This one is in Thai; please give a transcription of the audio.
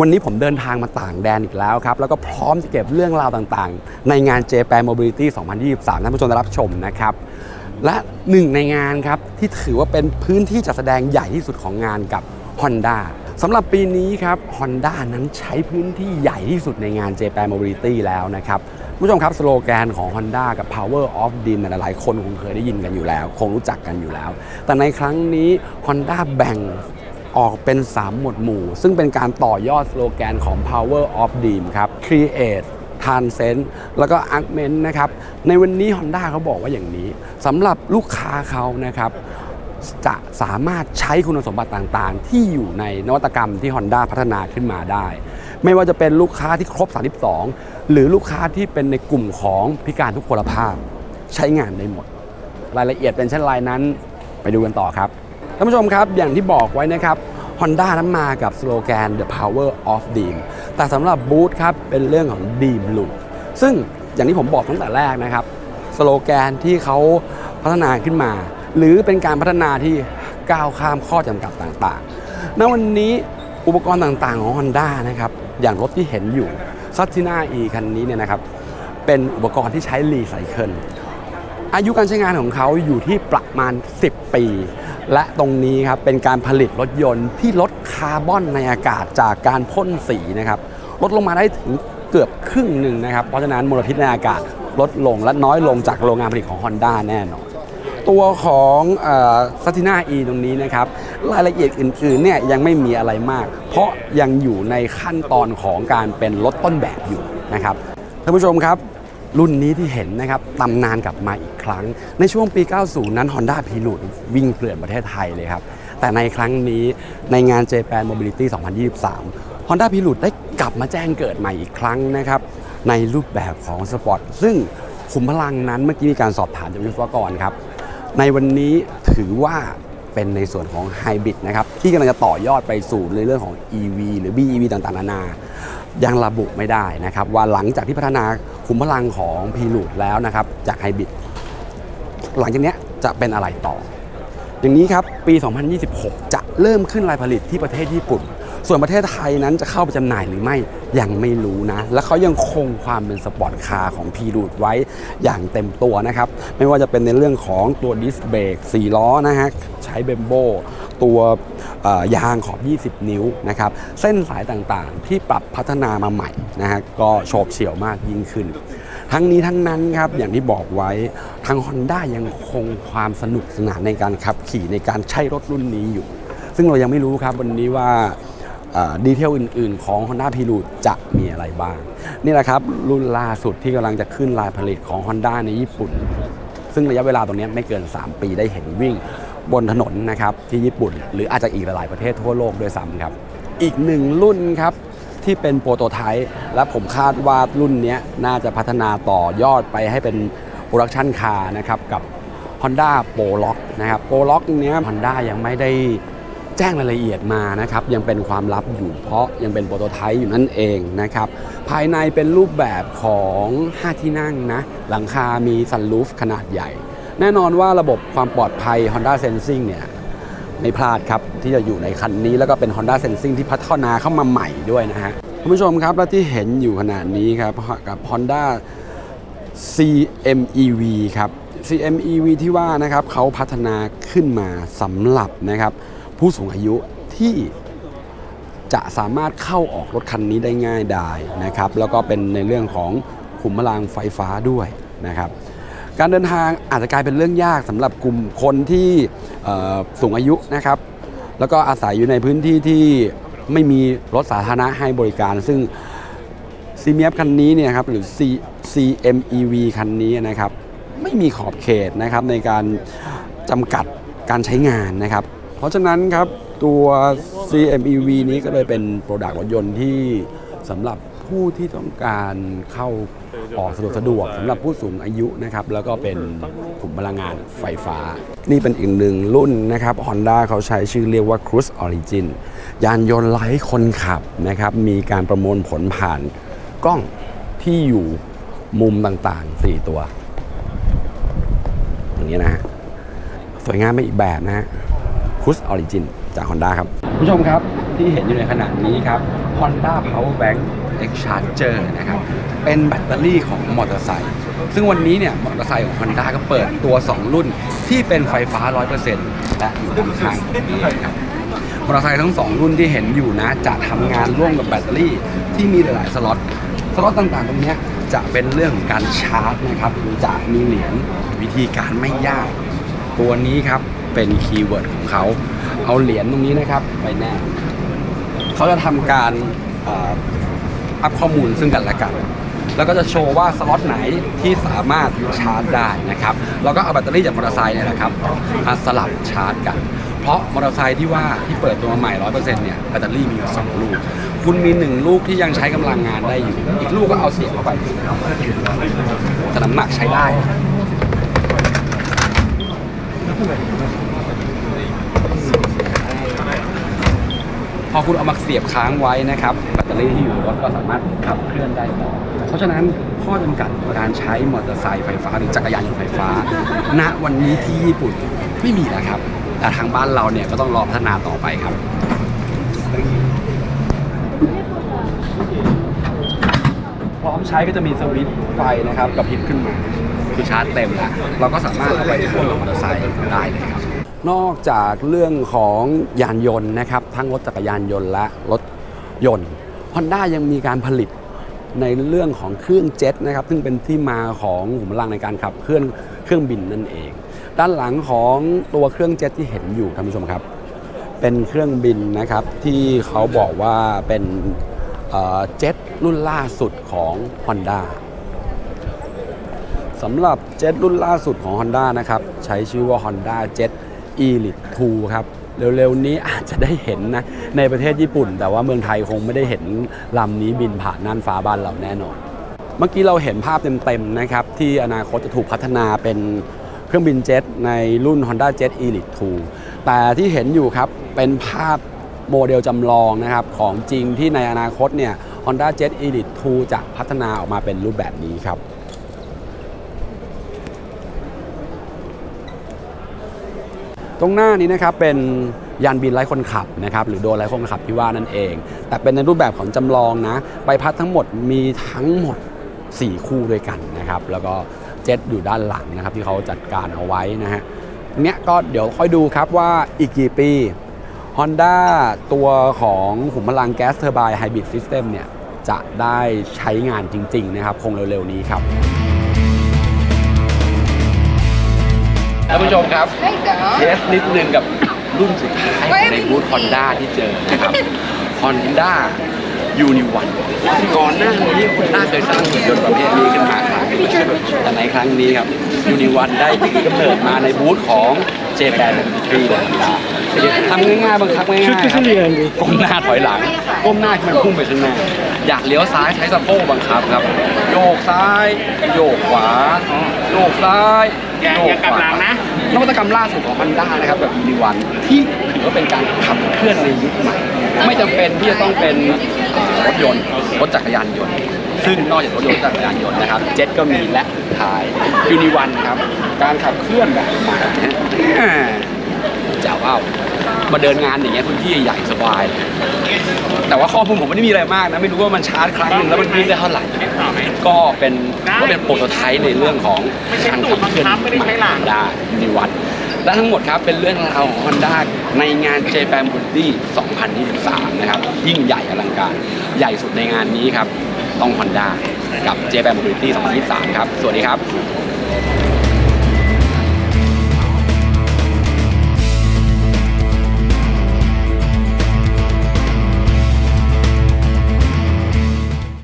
วันนี้ผมเดินทางมาต่างแดนอีกแล้วครับ แล้วก็พร้อมจะเก็บเรื่องราวต่างๆ ในงาน Japan Mobility 2023 ท่านผู้ชมได้รับชมนะครับ และหนึ่งในงานครับที่ถือว่าเป็นพื้นที่จัดแสดงใหญ่ที่สุดของงานกับ Honda สำหรับปีนี้ครับ Honda นั้นใช้พื้นที่ใหญ่ที่สุดในงาน Japan Mobility แล้วนะครับผู้ชมครับสโลแกนของ Honda กับ Power of Dream หลายๆ คนคงเคยได้ยินกันอยู่แล้ว คงรู้จักกันอยู่แล้ว แต่ในครั้งนี้ Honda แบ่ง ออกเป็น 3 หมวดหมู่ ซึ่งเป็นการต่อยอดสโลแกนของ Power of Dream ครับ Create Transcend แล้วก็ Augment นะครับ ในวันนี้ Honda เขาบอกว่าอย่างนี้สำหรับลูกค้าเขานะครับ จะสามารถใช้คุณสมบัติต่างๆ ที่อยู่ในนวัตกรรมที่ Honda พัฒนาขึ้นมาได้ ไม่ว่าจะเป็นลูกค้าที่ครบ 32 หรือลูกค้าที่เป็นในกลุ่มของพิการทุกพลภาพ ใช้งานได้หมด รายละเอียดเป็นเช่นไรนั้น ไปดูกันต่อครับ ท่านผู้ชมครับ อย่างที่บอกไว้นะครับ Honda นั้นมากับสโลแกน The Power of Dream แต่สำหรับบูธครับ เป็นเรื่องของ Dream Loop ซึ่งอย่างที่ผมบอกตั้งแต่แรกนะครับ สโลแกนที่เขาพัฒนาขึ้นมา หรือเป็นการพัฒนาที่ก้าวข้ามข้อจำกัดต่างๆ ณ วันนี้อุปกรณ์ต่างๆของ Honda นะครับ อย่างรถที่เห็นอยู่ s a t i n a E คันนี้เนี่ยนะครับ เป็นอุปกรณ์ที่ใช้รีไซเคิลอายุการใช้งานของเขาอยู่ที่ประมาณ 10 ปี และตรงนี้ครับเป็นการผลิตรถยนต์ที่ลดคาร์บอนในอากาศจากการพ่นสีนะครับลดลงมาได้ถึงเกือบครึ่งหนึ่งนะครับ เพราะฉะนั้นมลพิษในอากาศลดลงและน้อยลงจากโรงงานผลิตของ Honda แน่นอน ตัวของซัติน่าอีตรงนี้นะครับ รายละเอียดอื่นๆเนี่ยยังไม่มีอะไรมาก เพราะยังอยู่ในขั้นตอนของการเป็นรถต้นแบบอยู่นะครับท่านผู้ชมครับ รุ่นนี้ที่เห็นนะครับตำนานกลับมาอีกครั้ง ในช่วงปี 90 นั้น Honda p i l o t วิ่งเกลื่อนประเทศไทยเลยครับ แต่ในครั้งนี้ในงาน Japan Mobility 2023 Honda p i l o t ได้กลับมาแจ้งเกิดใหม่อีกครั้งนะครับในรูปแบบของสปอร์ตซึ่งขุมพลังนั้นเมื่อกี้มีการสอบถามจากวิศวกรครับ ในวันนี้ถือว่าเป็นในส่วนของไฮบริดนะครับที่กำลังจะต่อยอดไปสู่ในเรื่องของ EV หรือ BEV ต่างๆนานา ยังระบุไม่ได้นะครับ ว่าหลังจากที่พัฒนาขุมพลังของพีลูดแล้วนะครับ จากไฮบริดหลังจากนี้จะเป็นอะไรต่อ อย่างนี้ครับ ปี 2026 จะเริ่มขึ้นรายผลิตที่ประเทศญี่ปุ่น ส่วนประเทศไทยนั้นจะเข้าไปจำหน่ายหรือไม่ยังไม่รู้นะ และเขายังคงความเป็นสปอร์ตคาร์ของพีรูดไว้อย่างเต็มตัวนะครับ ไม่ว่าจะเป็นในเรื่องของตัวดิสเบรก4ล้อนะฮะใช้เบมโบตัวยางขอบ 20 นิ้วนะครับ เส้นสายต่างๆ ที่ปรับพัฒนามาใหม่นะฮะก็โฉบเฉี่ยวมากยิ่งขึ้น ทั้งนี้ทั้งนั้นครับอย่างที่บอกไว้ทาง Honda ยังคงความสนุกสนานในการขับขี่ในการใช้รถรุ่นนี้อยู่ ซึ่งเรายังไม่รู้ครับวันนี้ว่า ดีเทลอื่น ๆ ของ Honda p i l o t จะมีอะไรบ้าง นี่แหละครับ รุ่นล่าสุดที่กำลังจะขึ้นลายผลิตของ Honda ในญี่ปุ่น ซึ่งระยะเวลาตรงนี้ไม่เกิน 3 ปีได้เห็นวิ่งบนถนนนะครับที่ญี่ปุ่น หรืออาจจะอีกหลาย ๆ ประเทศทั่วโลกด้วยซ้ำครับ อีกหนึ่งรุ่นครับที่เป็นโปรโตไทป์และผมคาดว่ารุ่นนี้น่าจะพัฒนาต่อยอดไปให้เป็นโปรดักชันคาร์นะครับกับ Honda p o l o c นะครับ p o l o c k เนี้ย Honda ยังไม่ได้ แจ้งรายละเอียดมานะครับยังเป็นความลับอยู่เพราะยังเป็นโปรโตไทป์อยู่นั่นเองนะครับภายในเป็นรูปแบบของ 5 ที่นั่งนะหลังคามีซันรูฟขนาดใหญ่ แน่นอนว่าระบบความปลอดภัย Honda Sensing เนี่ยไม่พลาดครับ ที่จะอยู่ในคันนี้แล้วก็เป็น Honda Sensing ที่พัฒนาเข้ามาใหม่ด้วยนะฮะคุณผู้ชมครับและที่เห็นอยู่ขนาดนี้ครับกับ Honda CMEV ครับ CMEV ที่ว่านะครับเขาพัฒนาขึ้นมาสำหรับนะครับ ผู้สูงอายุที่จะสามารถเข้าออกรถคันนี้ได้ง่ายดายนะครับ แล้วก็เป็นในเรื่องของขุมพลังไฟฟ้าด้วยนะครับการเดินทางอาจจะกลายเป็นเรื่องยากสำหรับกลุ่มคนที่สูงอายุนะครับ แล้วก็อาศัยอยู่ในพื้นที่ที่ไม่มีรถสาธารณะให้บริการ ซึ่ง c m f คันนี้เนี่ยครับหรือ C CMEV คันนี้นะครับ ไม่มีขอบเขตนะครับในการจำกัดการใช้งานนะครับ เพราะฉะนั้นครับ ตัว CMEV นี้ก็เลยเป็นโปรดักต์รถยนต์ที่สำหรับผู้ที่ต้องการเข้าออกสะดวกสะดวกสำหรับผู้สูงอายุนะครับ แล้วก็เป็นกลุ่มพลังงานไฟฟ้า นี่เป็นอีกหนึ่งรุ่นนะครับ Honda เขาใช้ชื่อเรียกว่า Cruise Origin ยานยนต์ไร้คนขับนะครับ มีการประมวลผลผ่านกล้องที่อยู่มุมต่างๆ 4 ตัว อย่างนี้นะฮะสวยงามไปอีกแบบนะฮะ Cruise Origin จาก Honda ครับผู้ชมครับที่เห็นอยู่ในขณะนี้ครับ Honda Power Bank X Charger นะครับเป็นแบตเตอรี่ของมอเตอร์ไซค์ซึ่งวันนี้เนี่ยมอเตอร์ไซค์ของ Honda ก็เปิดตัว 2 รุ่นที่เป็นไฟฟ้า 100%และอยู่ด้านข้างตรงนี้นะครับมอเตอร์ไซค์ทั้ง 2 รุ่นที่เห็นอยู่นะ จะทำงานร่วมกับแบตเตอรี่ที่มีหลายๆสล็อตสล็อตต่างๆตรงนี้จะเป็นเรื่องของการชาร์จนะครับหรือจะมีเหรียญวิธีการไม่ยาก ตัวนี้ครับ เป็นคีย์เวิร์ดของเขา เอาเหรียญตรงนี้นะครับไปแนบเขาจะทำการอัพข้อมูลซึ่งกันและกัน แล้วก็จะโชว์ว่าสล็อตไหนที่สามารถชาร์จได้นะครับ แล้วก็เอาแบตเตอรี่จากมอเตอร์ไซค์เนี่ยนะครับมาสลับชาร์จกัน เพราะมอเตอร์ไซค์ที่ว่าที่เปิดตัวมาใหม่ 100%เนี่ยแบตเตอรี่มีอยู่สองลูก คุณมีหนึ่งลูกที่ยังใช้กำลังงานได้อยู่ อีกลูกก็เอาเสียบเข้าไปแต่น้ำหนักใช้ได้ พอคุณเอามาเสียบค้างไว้นะครับแบตเตอรี่ที่อยู่รถก็สามารถขับเคลื่อนได้ต่อเพราะฉะนั้นข้อจำกัดการใช้มอเตอร์ไซค์ไฟฟ้าหรือจักรยานยนต์ไฟฟ้า ณวันนี้ที่ญี่ปุ่นไม่มีแล้วครับแต่ทางบ้านเราเนี่ยก็ต้องรอพัฒนาต่อไปครับพร้อมใช้ก็จะมีสวิตช์ไฟนะครับกระพริบขึ้นมา คือชาร์จเต็มแล้วเราก็สามารถเอาไปพ่วงกับมอเตอร์ไซค์ได้เลยครับ นอกจากเรื่องของยานยนต์นะครับ ทั้งรถจักรยานยนต์และรถยนต์ Honda ยังมีการผลิตในเรื่องของเครื่องเจ็ตนะครับ ซึ่งเป็นที่มาของหุมพลังในการขับเคลื่อนเครื่องบินนั่นเอง ด้านหลังของตัวเครื่องเจ็ตที่เห็นอยู่ท่านผู้ชมครับ เป็นเครื่องบินนะครับที่เขาบอกว่าเป็นเอ่อเจ็ตรุ่นล่าสุดของ Honda สำหรับเจ็ตรุ่นล่าสุดของ Honda นะครับ ใช้ชื่อว่า Honda Jet Elite 2 ครับ เร็วๆนี้อาจจะได้เห็นนะ ในประเทศญี่ปุ่น แต่ว่าเมืองไทยคงไม่ได้เห็นลำนี้บินผ่านน่านฟ้าบ้านเราแน่นอน เมื่อกี้เราเห็นภาพเต็มๆนะครับ ที่อนาคตจะถูกพัฒนาเป็นเครื่องบินเจ็ตในรุ่น Honda Jet Elite 2 แต่ที่เห็นอยู่ครับเป็นภาพโมเดลจำลองนะครับของจริงที่ในอนาคตเนี่ย Honda Jet Elite 2 จะพัฒนาออกมาเป็นรูปแบบนี้ครับ ตรงหน้านี้นะครับเป็นยานบินไร้คนขับนะครับหรือโดรนไร้คนขับที่ว่านั่นเอง แต่เป็นในรูปแบบของจำลองนะใบพัดทั้งหมดมีทั้งหมด 4 คู่ด้วยกันนะครับแล้วก็เจ็ตอยู่ด้านหลังนะครับที่เขาจัดการเอาไว้นะฮะเนี้ยก็เดี๋ยวค่อยดูครับว่าอีกกี่ปี Honda ตัวของหุมพลังแก๊สเทอร์ไบน์ไฮบริดซิสเต็มเนี่ยจะได้ใช้งานจริง ๆ นะครับ คงเร็ว ๆ นี้ครับานผู้ชมครับ เทสนิดนึงกับรุ่นสุดท้ายในบูธ Honda ที่เจอนะครับ Honda Unione ก่อนหน้านี้ Honda เคยสร้างหุ่นยนต์ประเภทนี้ขึ้นมาครั้งหนึ่งแต่ในครั้งนี้ครับ Unione ได้กำเนิดมาในบูธของ Japan Mobility เลยครับทำง่ายๆบังคับง่ายๆครับก้มหน้าถอยหลัง ก้มหน้าที่มันพุ่งไปข้างหน้า อยากเลี้ยวซ้ายใช้สะโพกบังคับครับ โยกซ้าย โยกขวา โยกซ้ายอย่าโยอย่ากกลับขวาหลังนะ นวัตกรรมล่าสุดของ Honda นะครับแบบยูนิวันที่ถือว่าเป็นการขับเคลื่อนในยุคใหม่ ไม่จำเป็นที่จะต้องเป็นอ่ารถยนต์รถจักรยานยนต์ ซึ่งนอกจากรถยนต์จักรยานยนต์นะครับ เจ็ตก็มีและสุดท้ายยูนิวันครับ การขับเคลื่อนแบบใหม่นะฮะอ่าเจ้าเอามาเดินงานอย่างเงี้ยพื้นที่ใหญ่สบาย แต่ว่าข้อมูลผมไม่ได้มีอะไรมากนะ ไม่รู้ว่ามันชาร์จครั้งหนึ่งแล้วมันวิ่งได้เท่าไหร่ ก็เป็น ก็เป็นโปรโตไทป์ในเรื่องของการขับเคลื่อนไม่ได้ใช้หลังด้ยูนิวัตและทั้งหมดครับเป็นเรื่องราวของ Honda ในงาน Japan b u d d y 2023 นะครับ ยิ่งใหญ่อลังการ ใหญ่สุดในงานนี้ครับ ต้อง Honda กับ Japan b u d d y 2023 ครับ สวัสดีครับ